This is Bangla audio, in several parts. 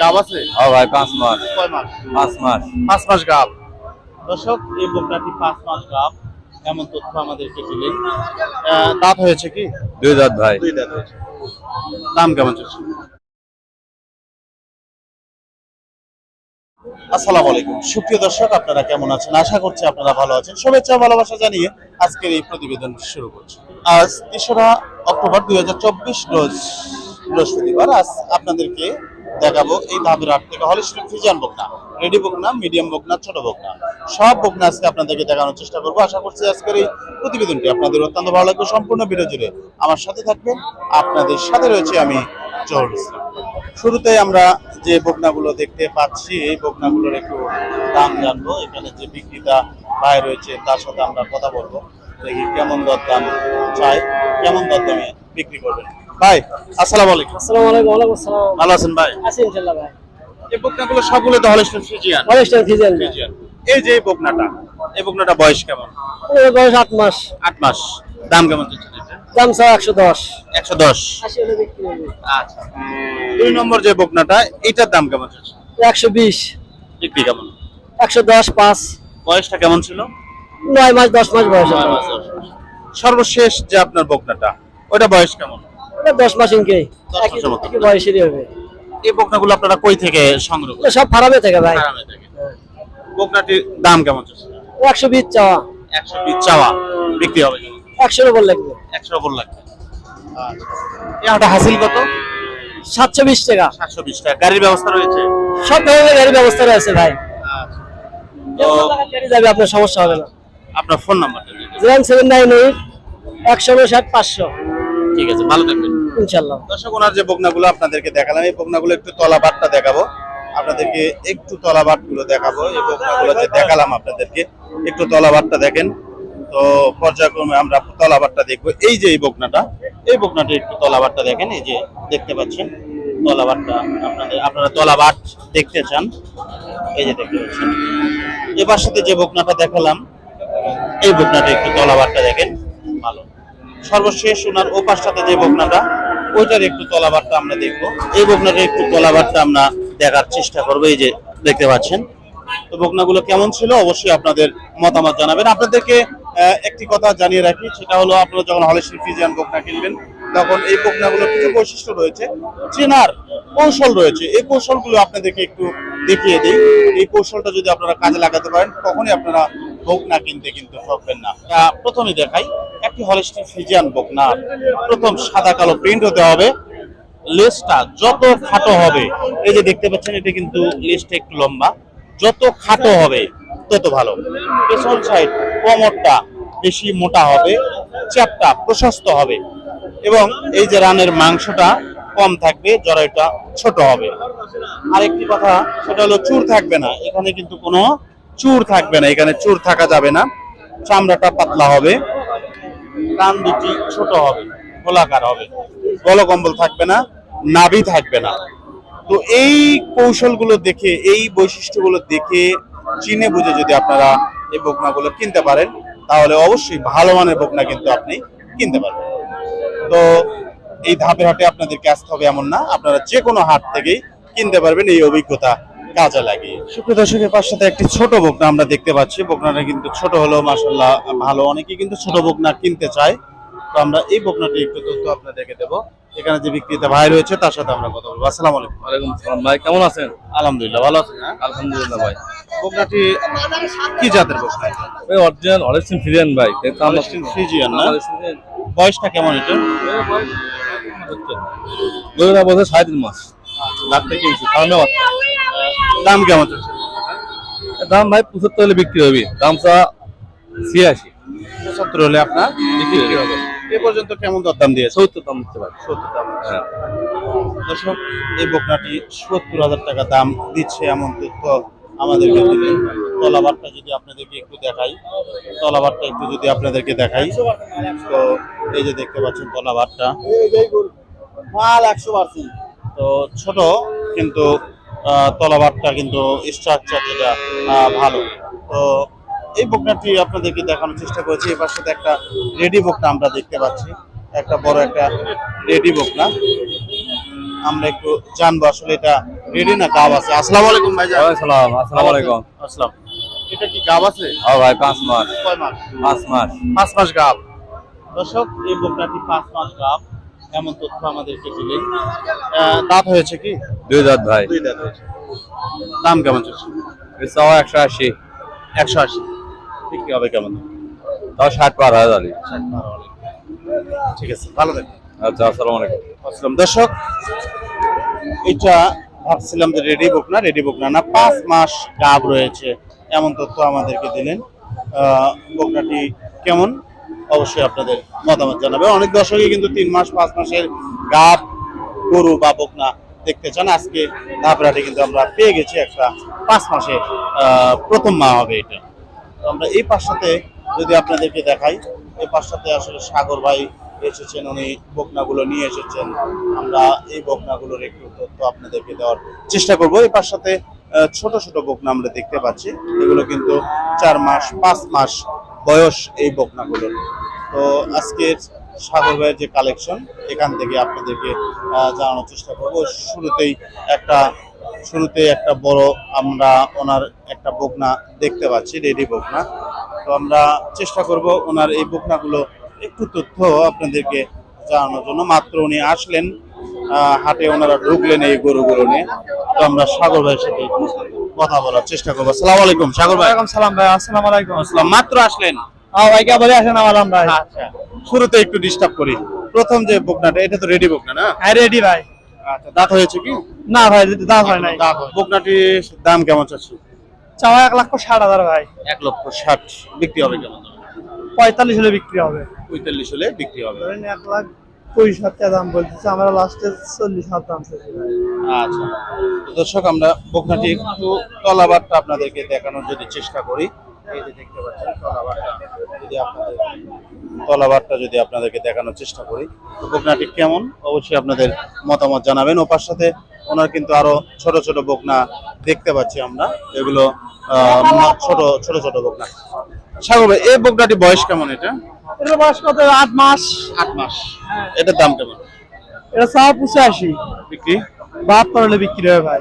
গাব আছে? হ্যাঁ ভাই পাঁচ মাস। কয় মাস? পাঁচ মাস। পাঁচ মাস গাব। দর্শক এই বকনাটি পাঁচ মাস গাব। এমন তথ্য আমাদেরকে দিলেন। দাঁত হয়েছে কি? দুই দাঁত ভাই। দুই দাঁত হয়েছে। দাম কেমন চলছে? আসসালামু আলাইকুম। সুপ্রিয় দর্শক আপনারা কেমন আছেন? আশা করছি আপনারা ভালো আছেন। শুভেচ্ছা ভালোবাসা জানিয়ে আজকের এই প্রতিবেদন শুরু করছি। আজ তেসরা অক্টোবর দুই হাজার চব্বিশ রোজ বৃহস্পতিবার। আজ আপনাদেরকে দেখাবো। এই ধাবের হাট থেকে হলিস্টিক ফিজান বকনা, রেডি বকনা, মিডিয়াম বকনা, ছোট বকনা, সব বকনা আজকে আপনাদেরকে দেখানোর চেষ্টা করব। আশা করছি আজকের এই প্রতিবেদনটি আপনাদের অত্যন্ত ভালো লাগবে। সম্পূর্ণ ভিডিও জুড়ে আমার সাথে থাকবেন। আপনাদের সাথে রয়েছে আমি জহরুল ইসলাম। শুরুতে আমরা যে বকনাগুলো দেখতে পাচ্ছি, এই বকনাগুলোর একটু দাম জানব। এখানে যে বিক্রেতা ভাই রয়েছে, তার সাথে আমরা কথা বলব। দেখি কেমন দর দাম চাই, কেমন দর দামে বিক্রি করবেন। ভাই আসসালামু আলাইকুম। আসসালামু আলাইকুম ওয়ালাইকুম আসসালাম। ভালো আছেন ভাই? আছি ইনশাআল্লাহ ভাই। এই বকনাগুলো সবগুলো তো ফ্রিজিয়ান ফ্রিজিয়ান এই যে বকনাটা এই বকনাটা বয়স কেমন? এর বয়স আট মাস। আট মাস। দাম কেমন চলছে দাম দশ। একশো দশ। হলে বিক্রি হবে। আচ্ছা। দুই নম্বর যে বকনাটা এটার দাম কেমন চলছে একশো বিশ। বিক্রি কেমন? একশো দশ পাঁচ। বয়সটা কেমন ছিল? নয় মাস দশ মাস বয়স। সর্বশেষ যে আপনার বকনাটা ওটা বয়স কেমন? দশ মাস ইনকে বয়সেরই হবে। এই বকনাগুলো আপনারা কই থেকে সংগ্রহ সব ফারামে থেকে ভাই। বকনাটির দাম কেমন চলছে একশো বিশ চাওয়া। একশো বিশ চাওয়া। বিক্রি হবে কেমন একশোর উপর লাগবে। একশো ওপর লাগবে। এই হাটে হাসিল কত? সাতশো বিশ টাকা। সাতশো বিশ টাকা। গাড়ির ব্যবস্থা রয়েছে? সব ধরনের গাড়ির ব্যবস্থা রয়েছে ভাই। তো গাড়ি যাবে আপনার সমস্যা হবে না। আপনার ফোন নাম্বারটা দিয়ে জিরো সেভেন নাইন এইট একশো ষাট পাঁচশো। ঠিক আছে ভালো থাকবেন। ইনশাল্লাহ দর্শক, ওনার যে বকনাগুলো আপনাদেরকে দেখালাম, এই বকনাগুলো একটু তলাবাটটা দেখাবো। আপনাদেরকে একটু তলাবাটগুলো দেখাবো। এই বকনাগুলো যে দেখালাম আপনাদেরকে, একটু তলাবাটটা দেখেন। তো পর্যায়ক্রমে আমরা তলাবাটটা দেখব। এই যে এই বকনাটা এই বকনাটা একটু তলাবাটটা দেখেন, এই যে দেখতে পাচ্ছেন, তলাবাটটা আপনাদের, আপনারা তলাবাট দেখতে চান। এই যে দেখতে পাচ্ছেন। এবার সাথে যে বকনাটা দেখালাম, এই বকনাটা একটু তলাবাটটা দেখেন। ভালো। সর্বশেষ ওনার সাথে যে বকনাটা ওইটার একটু তলাবারটা আমরা দেখব। এই বকনাটা একটু তলাবারটা আমরা দেখার চেষ্টা করব, এই যে দেখতে পাচ্ছেন। তো বকনাগুলো কেমন ছিল? অবশ্যই আপনাদের মতামত জানাবেন। আপনাদেরকে একটি কথা জানিয়ে রাখি, সেটা হলো আপনারা যখন হলের ফিজিয়ান বকনা কিনবেন, তখন এই বকনাগুলোর কিছু বৈশিষ্ট্য রয়েছে। চেনার কৌশল রয়েছে। এই কৌশলগুলো আপনাদেরকে একটু দেখিয়ে দিই। এই কৌশলটা যদি আপনারা কাজে লাগাতে পারেন, তখনই আপনারা বকনা কিনতে কিন্তু ঠকবেন না। প্রথমে দেখাই, একটি হলিস্টিক ফিজিয়ান বকনা প্রথম সাদা কালো প্রিন্ট হতে হবে। লেসটা যত খাটো হবে, এই যে দেখতে পাচ্ছেন, এটা কিন্তু লেসটা একটু লম্বা। যত খাটো হবে, তত ভালো। পেছন সাইড কোমরটা বেশি মোটা হবে, চ্যাপটা প্রশস্ত হবে এবং এই যে রানের মাংসটা কম থাকবে, জরায়ুটা ছোট হবে। আরেকটি কথা, সেটা হলো চুর থাকবে না। এখানে কিন্তু কোনো চুর থাকবে না, এখানে চুর থাকা যাবে না। চামড়াটা পাতলা হবে কান দুটি ছোট হবে, গোলাকার হবে। গলকম্বল থাকবে না, নাভি থাকবে না। তো এই কৌশলগুলো দেখে, এই বৈশিষ্ট্যগুলো দেখে, চিনে বুঝে যদি আপনারা এই বকনাগুলো কিনতে পারেন, তাহলে অবশ্যই ভালো মানের বকনা কিন্তু আপনি কিনতে পারবেন। তো এই ধাপে হাটে আপনাদেরকে আসতে হবে এমন না, আপনারা যে কোনো হাট থেকেই কিনতে পারবেন এই অভিজ্ঞতা কাজে লাগিয়ে সুপ্রিয় দর্শকের পাশ সাথে একটি ছোট বকনা আমরা দেখতে পাচ্ছি। বকনাটা কিন্তু ছোট হলো মাসাল্লাহ ভালো। অনেকে কিন্তু ছোট বকনা কিনতে চায়। তো আমরা এই বকনাটি একটু তথ্য আপনাদেরকে দেবো। এখানে যে বিক্রেতা ভাই রয়েছে তার সাথে আমরা কথা বলব। আসসালামু আলাইকুম। ওয়ালাইকুম সালাম ভাই কেমন আছেন? আলহামদুলিল্লাহ ভালো আছেন হ্যাঁ? আলহামদুলিল্লাহ ভাই। বকনাটি কি জাতের বকনা? ওই অরিজিনাল অরিজিনাল ফিরিয়ান ভাই। কিন্তু আমরা Friesian না? বয়সটা কেমন এটা? বয়স গরুরা বলছে সাড়ে তিন মাস। ডাক্তার কিনছি বাচ্চা। দাম কেমন চলছে দাম ভাই পঁচাত্তর হলে বিক্রি হবে। দাম চা ছিয়াশি। পঁচাত্তর হলে আপনার বিক্রি হবে। এ পর্যন্ত কেমন দরদাম দিয়ে সত্তর দাম দিতে পারি। সত্তর দাম হ্যাঁ দর্শক এই বকনাটি সত্তর হাজার টাকা দাম দিচ্ছে এমন তথ্য আমাদেরকে দিলে তলাবারটা যদি আপনাদেরকে একটু দেখাই তলাবারটা একটু যদি আপনাদেরকে দেখাই। তো এই যে দেখতে পাচ্ছেন তলাবারটা। মাল একশো পার্সেন্ট। তো ছোট কিন্তু তলাবারটা কিন্তু স্ট্রাকচার যেটা ভালো। তো এই বকনাটি আপনাদেরকে দেখানোর চেষ্টা করেছি। এবার সাথে একটা রেডি বকনা আমরা দেখতে পাচ্ছি। একটা বড় একটা রেডি বকনা। আমরা একটু জানব আসলে এটা রেডি না গাব আছে। আসসালামু আলাইকুম ভাই আসসালাম আসসালামু আলাইকুম। আসসালাম। এটা কি গাব আছে? ও ভাই পাঁচ মাস। কয় মাস? পাঁচ মাস। পাঁচ মাস গাব। দর্শক এই বকনাটি পাঁচ মাস গাব। এমন তথ্য আমাদেরকে দিলেন? দাঁত হয়েছে কি? দুই দাঁত ভাই। দুই দাঁত হয়েছে। দাম কেমন চলছে? চাওয়া একশো আশি। একশো আশি। বিক্রি হবে কেমন? তাও ষাট পার হয়ে যাবে ঠিক আছে ভালো থাকবেন। আচ্ছা আসসালামু আলাইকুম। আসসালাম। দর্শক এটা ভাবছিলাম যে রেডি বুক না রেডি বুক না না পাঁচ মাস গাব রয়েছে। এমন তথ্য আমাদেরকে দিলেন। বকনাটি কেমন? অবশ্যই আপনাদের মতামত জানাবে। অনেক দর্শকই কিন্তু তিন মাস, পাঁচ মাসের গাব গরু বা বকনা দেখতে চান। আজকে ধাপড়াটি কিন্তু আমরা পেয়ে গেছি একটা পাঁচ মাসের প্রথম মা হবে এটা। তো আমরা এই পাশটাতে যদি আপনাদেরকে দেখাই, এই পাশটাতে আসলে সাগর ভাই এসেছেন, উনি বকনাগুলো নিয়ে এসেছেন। আমরা এই বকনাগুলোর একটু তথ্য আপনাদেরকে দেওয়ার চেষ্টা করব। এই পাশটাতে ছোট ছোট বকনা আমরা দেখতে পাচ্ছি। এগুলো কিন্তু চার মাস, পাঁচ মাস বয়স এই বকনাগুলোর। তো আজকের সাগর ভাইয়ের যে কালেকশন এখান থেকে আপনাদেরকে জানানোর চেষ্টা করব। শুরুতেই একটা শুরুতে একটা বড় আমরা ওনার একটা বকনা দেখতে পাচ্ছি, রেডি বকনা। তো আমরা চেষ্টা করব ওনার এই বকনাগুলো, একটু তথ্য আপনাদেরকে জানানোর জন্য। মাত্র উনি আসলেন হাটে ওনারা ঢুকলেন এই গরুগুলো নিয়ে। তো আমরা সাগর ভাইয়ের সাথে কথা বলার চেষ্টা করব। আসসালামু আলাইকুম সাগর ভাই। সালাম ভাই আসসালামু আলাইকুম। আসসালাম মাত্র আসলেন? হ্যাঁ আসেন আমার আচ্ছা শুরুতে একটু ডিস্টার্ব করি। প্রথম যে বকনাটা এটা তো রেডি বকনা না? হ্যাঁ রেডি ভাই। আচ্ছা দাঁত হয়েছে কি? না ভাই দাম হয় নাই। বকনাটির দাম কেমন চাচ্ছি চাওয়া এক লাখ ষাট হাজার ভাই। এক লক্ষ ষাট। বিক্রি হবে কেমন? পঁয়তাল্লিশ হলে বিক্রি হবে। পঁয়তাল্লিশ হলে বিক্রি হবে। এক লাখ হাজার টাকা দাম বলতেছে, আমরা লাস্টে চল্লিশ হাজার। আচ্ছা। দর্শক, আমরা বকনাটি একটু তলাবারটা আপনাদেরকে দেখানোর যদি চেষ্টা করি। যদি আপনাদেরকে দেখানোর চেষ্টা করি। তো বকনাটি কেমন? অবশ্যই আপনাদের মতামত জানাবেন। ওপার সাথে ওনার কিন্তু আরও ছোট ছোট বকনা দেখতে পাচ্ছি আমরা। এগুলো ছোট ছোট ছোট বকনা সাগর এই বকনাটি বয়স কেমন এটা? এটার বয়স কত? আট মাস। আট মাস। এটার দাম কেমন? এটা চাওয়া পঁচাশি। বিক্রি? বাহাত্তর হলে বিক্রি হবে ভাই।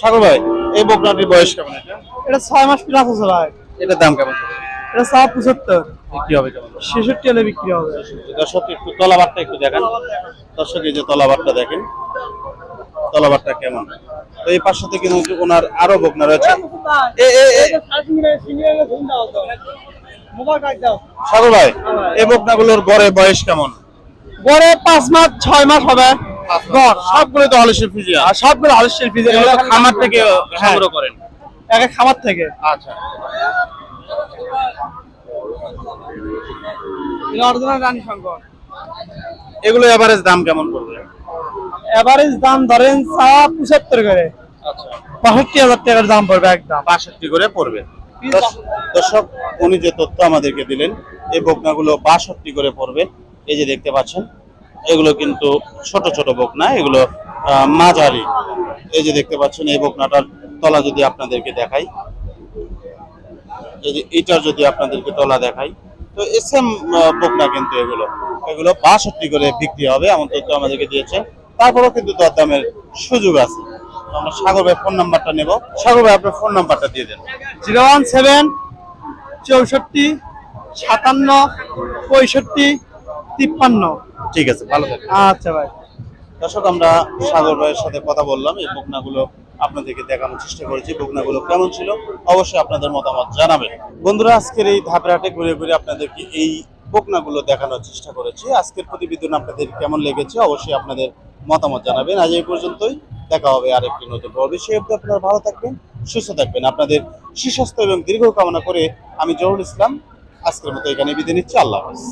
সাগর ভাই এই বকনাটির বয়স কেমন এটা? এটা ছয় মাস প্লাস আছে ভাই। এটার দাম কেমন? এটা চাওয়া পঁচাত্তর। বিক্রি হবে কেমন? ছেষট্টি হলে বিক্রি হবে। দর্শক একটু তলাবারটা একটু দেখেন। দর্শক এই যে তলাবারটা দেখেন। তলাবারটা কেমন? তো এই পাশে কিন্তু ওনার আরও বকনা রয়েছে। এ ভাই এই বকনাগুলোর গড়ে বয়স কেমন? গড়ে পাঁচ মাস ছয় মাস হবে। সবগুলো তো হলিস্টিন ফিজিয়ান আর সবগুলো আলু শিল্পী এগুলো খামার থেকে হ্যাঁ। সংগ্রহ করেন। এক খামার থেকে। আচ্ছা। এগুলো এভারেজ দাম কেমন পড়বে? এভারেজ দাম ধরেন চা পঁচাত্তর করে। আচ্ছা। হাজার টাকার দাম পড়বে একদম। বাষট্টি করে পড়বে। দর্শক, উনি যে তথ্য আমাদেরকে দিলেন, এই বকনাগুলো বাষট্টি করে পড়বে। এই যে দেখতে পাচ্ছেন, এগুলো কিন্তু ছোট ছোট বকনা, এগুলো মাঝারি। এই যে দেখতে পাচ্ছেন, এই বকনাটার তলা যদি আপনাদেরকে দেখাই, এই যে এটার যদি আপনাদেরকে তলা দেখাই, তো এস এম বকনা কিন্তু এগুলো। এগুলো বাষট্টি করে বিক্রি হবে, এমন তথ্য আমাদেরকে দিয়েছে। তারপরেও কিন্তু দরদামের সুযোগ আছে। আমরা সাগর ফোন নাম্বারটা নেব। সাগর আপনার ফোন নাম্বারটা দিয়ে দেন। জিরো ওয়ান সেভেন চৌষট্টি সাতান্ন পঁয়ষট্টি তিপ্পান্ন। ঠিক আছে ভালো থাকবেন। আচ্ছা ভাই। দর্শক আমরা সাগর ভাইয়ের সাথে কথা বললাম। এই বকনাগুলো আপনাদেরকে দেখানোর চেষ্টা করেছি। বকনাগুলো কেমন ছিল? অবশ্যই আপনাদের মতামত জানাবেন। বন্ধুরা আজকের এই ধাপেরহাটে ঘুরে ঘুরে আপনাদেরকে এই বকনাগুলো দেখানোর চেষ্টা করেছি। আজকের প্রতিবেদন আপনাদের কেমন লেগেছে? অবশ্যই আপনাদের মতামত জানাবেন। আজ এই পর্যন্তই। দেখা হবে আরেকটি নতুন পর্বে। সে অবধি আপনারা ভালো থাকবেন সুস্থ থাকবেন। আপনাদের সুস্বাস্থ্য এবং দীর্ঘ কামনা করে আমি জহুরুল ইসলাম আজকের মতো এখানে বিদায় নিচ্ছি। আল্লাহ হাফেজ।